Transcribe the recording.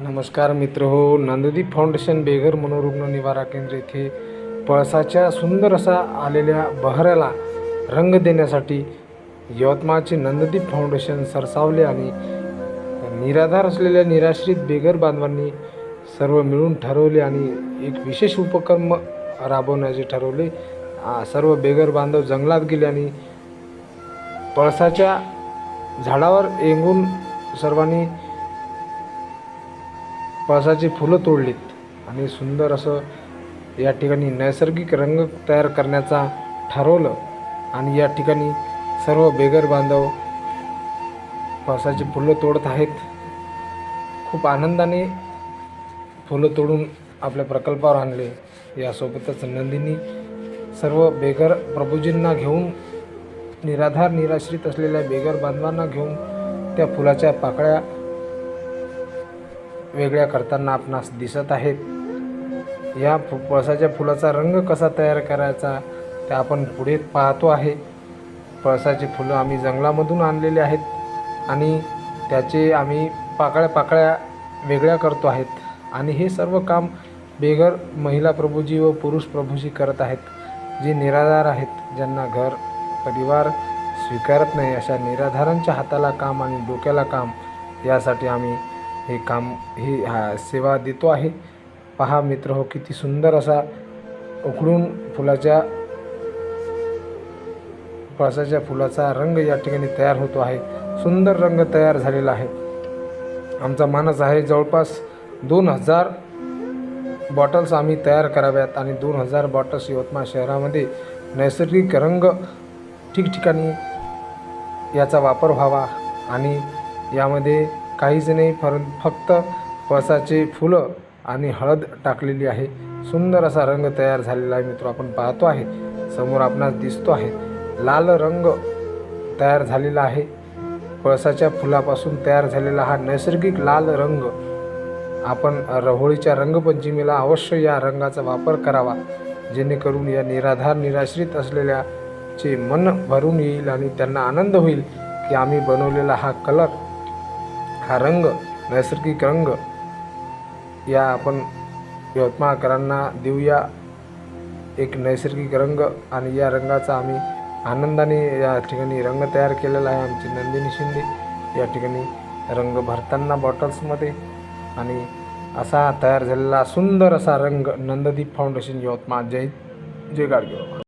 नमस्कार मित्र हो नंददीप फाउंडेशन बेघर मनोरुग्ण निवारा केंद्र येथे पळसाच्या सुंदर असा आलेल्या बहराला रंग देण्यासाठी यवतमाळचे नंददीप फाउंडेशन सरसावले आणि निराधार असलेल्या निराश्रित बेघर बांधवांनी सर्व मिळून ठरवले आणि एक विशेष उपक्रम राबवण्याचे ठरवले. सर्व बेघर बांधव जंगलात गेले आणि पळसाच्या झाडावर येंगून सर्वांनी पळसाची फुलं तोडलीत आणि सुंदर असं या ठिकाणी नैसर्गिक रंग तयार करण्याचा ठरवलं आणि या ठिकाणी सर्व बेगर बांधव पळसाची फुलं तोडत आहेत. खूप आनंदाने फुलं तोडून आपल्या प्रकल्पावर आणले. यासोबतच नंदिनी सर्व बेघर प्रभूजींना घेऊन निराधार निराश्रित असलेल्या बेघर बांधवांना घेऊन त्या फुलाच्या पाकळ्या वेगळ्या करताना आपणास दिसत आहेत. या फु पळसाच्या फुलाचा रंग कसा तयार करायचा ते आपण पुढे पाहतो आहे. पळसाची फुलं आम्ही जंगलामधून आणलेले आहेत आणि त्याचे आम्ही पाकळ्या पाकळ्या वेगळ्या करतो आहेत. आणि हे सर्व काम बेघर महिला प्रभूजी व पुरुष प्रभूजी करत आहेत जे निराधार आहेत. ज्यांना घर परिवार स्वीकारत नाही अशा निराधारांच्या हाताला काम आणि डोक्याला काम यासाठी आम्ही हे काम ही हा सेवा देतो आहे. पहा मित्र हो किती सुंदर असा उकडून फुलाच्या पळसाच्या फुलाचा रंग या ठिकाणी तयार होतो आहे. सुंदर रंग तयार झालेला आहे. आमचा मानस आहे जवळपास दोन हजार बॉटल्स आम्ही तयार कराव्यात आणि दोन हजार बॉटल्स यवतमाळ शहरामध्ये नैसर्गिक रंग ठिकठिकाणी याचा वापर व्हावा आणि यामध्ये काहीच नाही फर फक्त पळसाचे फुलं आणि हळद टाकलेली आहे. सुंदर असा रंग तयार झालेला आहे मित्र आपण पाहतो आहे. समोर आपणास दिसतो आहे. लाल रंग तयार झालेला आहे. पळसाच्या फुलापासून तयार झालेला हा नैसर्गिक लाल रंग. आपण रहोळीच्या रंगपंचमीला अवश्य या रंगाचा वापर करावा. जेणेकरून या निराधार निराश्रित असलेल्याचे मन भरून येईल आणि त्यांना आनंद होईल की आम्ही बनवलेला हा कलर हा रंग नैसर्गिक रंग या आपण यवतमाळकरांना देऊया. एक नैसर्गिक रंग आणि या रंगाचा आम्ही आनंदाने या ठिकाणी रंग तयार केलेला आहे. आमची नंदिनी शिंदे या ठिकाणी रंग भरताना बॉटल्समध्ये आणि असा तयार झालेला सुंदर असा रंग नंददीप फाउंडेशन यवतमाळ. जय जय गाडगे